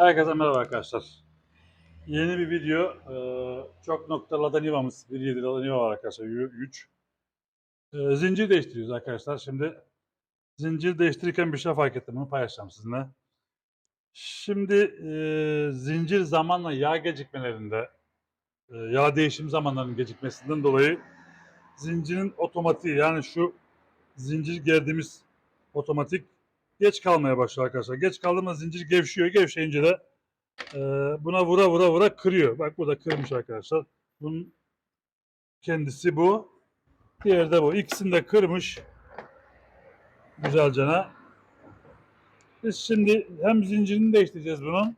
Herkese merhaba arkadaşlar. Yeni bir video. Ee, çok noktalı Ladaniva'mız. 1.7 Ladaniva var arkadaşlar. 3. Ee, zincir değiştiriyoruz arkadaşlar. Şimdi zincir değiştirirken bir şey fark ettim. Bunu paylaşacağım sizinle. Şimdi e, zincir zamanla yağ gecikmelerinde e, yağ değişim zamanlarının gecikmesinden dolayı zincirin otomatiği yani şu zincir gerdiğimiz otomatik geç kalmaya başlıyor arkadaşlar. Geç kaldığında zincir gevşiyor. Gevşeyince de e, buna vura vura vura kırıyor. Bak burada kırmış arkadaşlar. Bunun kendisi bu. Diğeri de bu. İkisini de kırmış. Güzelcene. Biz şimdi hem zincirini değiştireceğiz bunun.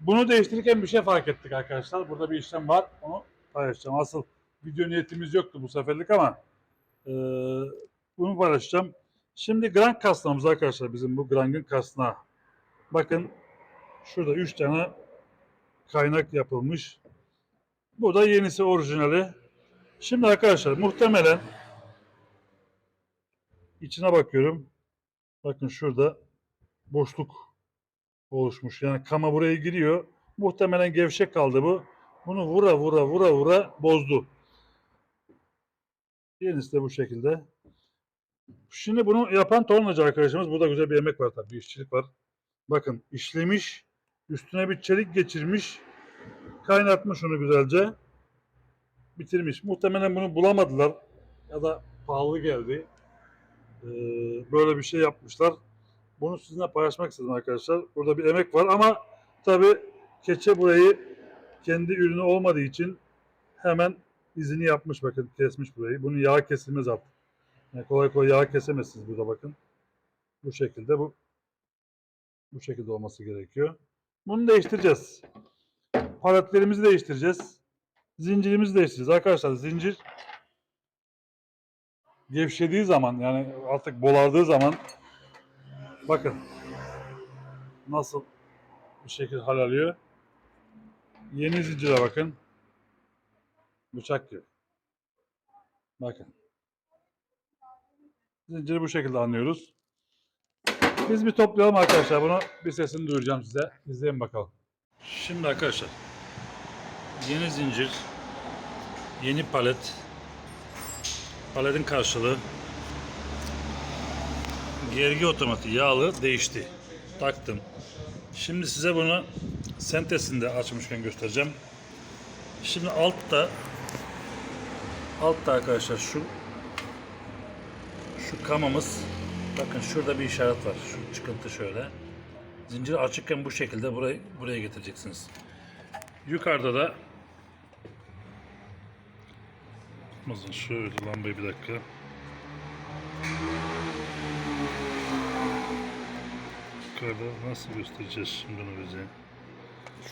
Bunu değiştirirken bir şey fark ettik arkadaşlar. Burada bir işlem var. Onu paylaşacağım. Asıl video niyetimiz yoktu bu seferlik ama e, bunu paylaşacağım. Şimdi Grand kasnağımız arkadaşlar bizim bu Grand'ın kasnağı. Bakın şurada 3 tane kaynak yapılmış. Bu da yenisi orijinali. Şimdi arkadaşlar muhtemelen içine bakıyorum. Bakın şurada boşluk oluşmuş. Yani kama buraya giriyor. Muhtemelen gevşek kaldı bu. Bunu vura vura vura vura bozdu. Yenisi de bu şekilde. Şimdi bunu yapan tornacı arkadaşımız. Burada güzel bir emek var tabii. Bir işçilik var. Bakın işlemiş. Üstüne bir çelik geçirmiş. Kaynatmış onu güzelce. Bitirmiş. Muhtemelen bunu bulamadılar. Ya da pahalı geldi. Ee, böyle bir şey yapmışlar. Bunu sizinle paylaşmak istedim arkadaşlar. Burada bir emek var ama tabii keçe burayı kendi ürünü olmadığı için hemen izini yapmış bakın kesmiş burayı. Bunun yağı kesilmez artık. Yani kolay kolay yağ kesemezsiniz burada bakın. Bu şekilde bu bu şekilde olması gerekiyor. Bunu değiştireceğiz. Paletlerimizi değiştireceğiz. Zincirimizi değiştireceğiz. Arkadaşlar zincir gevşediği zaman yani artık bolardığı zaman bakın nasıl bir şekilde hal alıyor. Yeni zincire bakın. Bıçak gibi. Bakın. Zinciri bu şekilde anlıyoruz. Biz bir toplayalım arkadaşlar bunu. Bir sesini duyuracağım size. İzleyin bakalım. Şimdi arkadaşlar yeni zincir, yeni palet, paletin karşılığı gergi otomatiği yağlı değişti. Taktım. Şimdi size bunu sentesinde açmışken göstereceğim. Şimdi altta altta arkadaşlar şu şu kamamız bakın şurada bir işaret var. Şu çıkıntı şöyle. Zincir açıkken bu şekilde burayı buraya getireceksiniz. Yukarıda da Bakın şöyle lambayı bir dakika. Yukarıda nasıl göstereceğiz şimdi onu bize?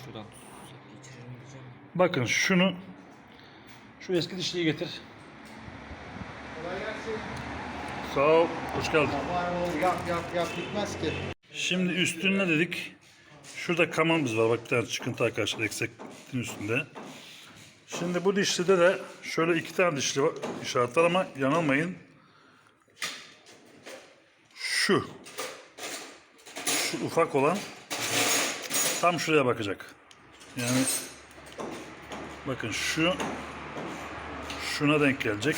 Şuradan. Bakın şunu şu eski dişliği getir. Sağ ol. Hoş geldin. Yap yap yap bitmez ki. Şimdi üstüne dedik. Şurada kamamız var. Bak bir tane çıkıntı arkadaşlar eksekliğin üstünde. Şimdi bu dişlide de şöyle iki tane dişli var, işaret var ama yanılmayın. Şu. Şu ufak olan tam şuraya bakacak. Yani bakın şu şuna denk gelecek.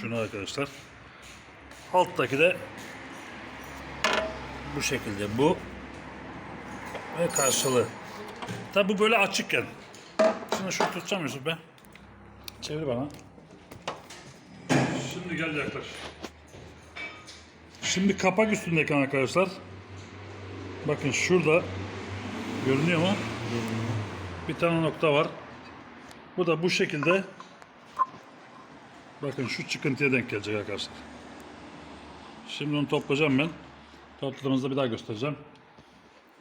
Şuna arkadaşlar. Alttaki de bu şekilde bu ve karşılığı. Tabi bu böyle açıkken. Şimdi şunu tutacağım Yusuf be. Çevir bana. Şimdi gel yaklaş. Şimdi kapak üstündeyken arkadaşlar. Bakın şurada görünüyor mu? Bir tane nokta var. Bu da bu şekilde bakın şu çıkıntıya denk gelecek arkadaşlar. Şimdi onu toplayacağım ben. Topladığımızda bir daha göstereceğim.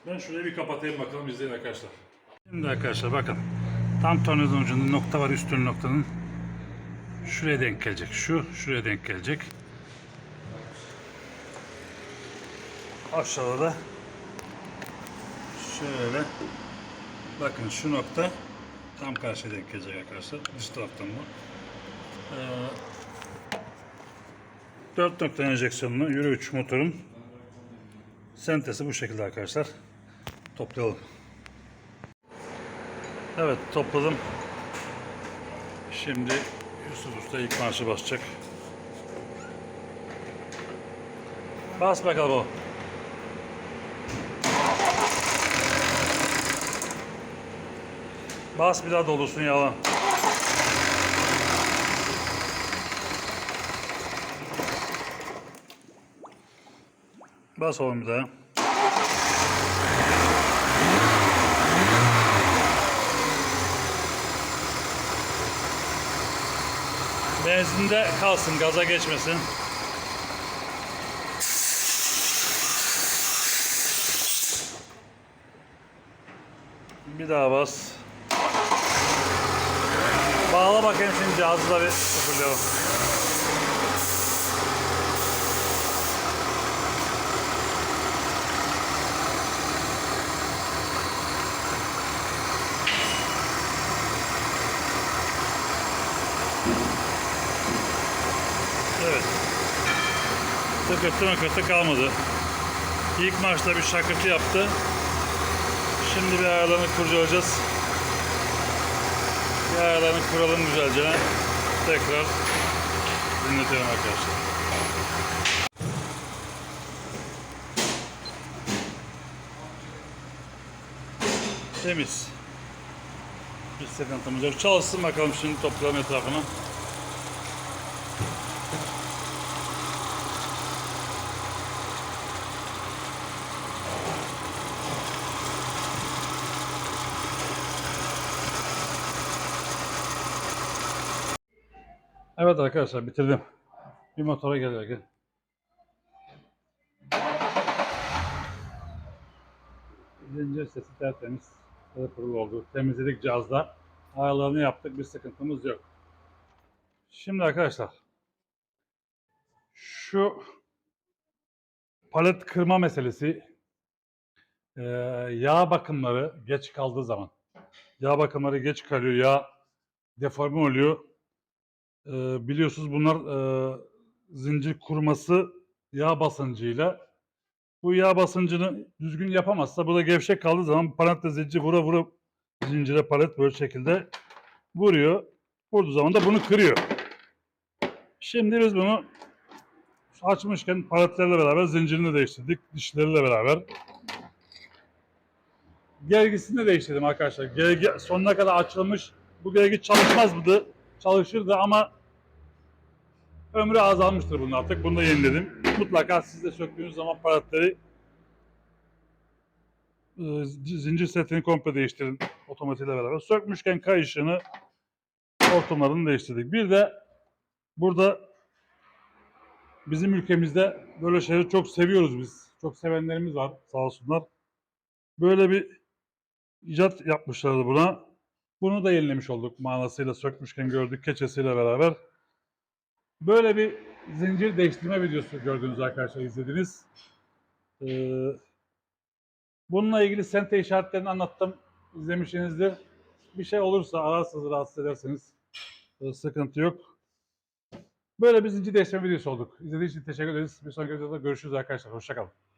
Ben şurayı bir kapatayım bakalım izleyin arkadaşlar. Şimdi arkadaşlar bakın. Tam tornavizon ucunda nokta var üstün noktanın. Şuraya denk gelecek. Şu, şuraya denk gelecek. Aşağıda da şöyle bakın şu nokta tam karşıya denk gelecek arkadaşlar. Dış taraftan bu. Ee, 4 nokta enjeksiyonlu Euro 3 motorun sentesi bu şekilde arkadaşlar. toplayalım. Evet topladım. Şimdi Yusuf Usta ilk marşı basacak. Bas bakalım o. Bas bir daha dolusun yalan. Bas daha. Benzinde kalsın, gaza geçmesin. Bir daha bas. Bağla bakayım şimdi cihazı da bir sıfırlayalım. Evet. Tıkırtı mıkırtı kalmadı. İlk maçta bir şakırtı yaptı. Şimdi bir ayarlarını kurcalayacağız. Bir ayarlarını kuralım güzelce. Tekrar dinletelim arkadaşlar. Temiz. Bir sıkıntımız yok. Çalışsın bakalım şimdi toplayalım etrafını. Evet arkadaşlar bitirdim. Bir motora geliyor gel. Zincir sesi tertemiz. Pırıl oldu. Temizledik cihazda. Ayarlarını yaptık. Bir sıkıntımız yok. Şimdi arkadaşlar şu palet kırma meselesi eee, yağ bakımları geç kaldığı zaman yağ bakımları geç kalıyor. Yağ deforme oluyor. Eee, biliyorsunuz bunlar eee, zincir kurması yağ basıncıyla bu yağ basıncını düzgün yapamazsa bu da gevşek kaldığı zaman paletle zincir vura vura zincire palet böyle şekilde vuruyor. Vurduğu zaman da bunu kırıyor. Şimdi biz bunu açmışken paletlerle beraber zincirini değiştirdik. Dişleriyle beraber. Gergisini de değiştirdim arkadaşlar. Gergi sonuna kadar açılmış. Bu gergi çalışmazdı. Çalışırdı ama ömrü azalmıştır bunun artık. Bunu da yeniledim. Mutlaka siz de söktüğünüz zaman paletleri e, zincir setini komple değiştirin otomatiğiyle beraber. Sökmüşken kayışını hortumlarını değiştirdik. Bir de burada bizim ülkemizde böyle şeyleri çok seviyoruz biz. Çok sevenlerimiz var sağ olsunlar. Böyle bir icat yapmışlardı buna. Bunu da yenilemiş olduk manasıyla sökmüşken gördük keçesiyle beraber. Böyle bir zincir değiştirme videosu gördünüz arkadaşlar izlediniz. Ee, bununla ilgili sente işaretlerini anlattım. İzlemişsinizdir. Bir şey olursa ararsınız rahatsız ederseniz ee, sıkıntı yok. Böyle bir zincir değiştirme videosu olduk. İzlediğiniz için teşekkür ederiz. Bir sonraki videoda görüşürüz arkadaşlar. Hoşçakalın.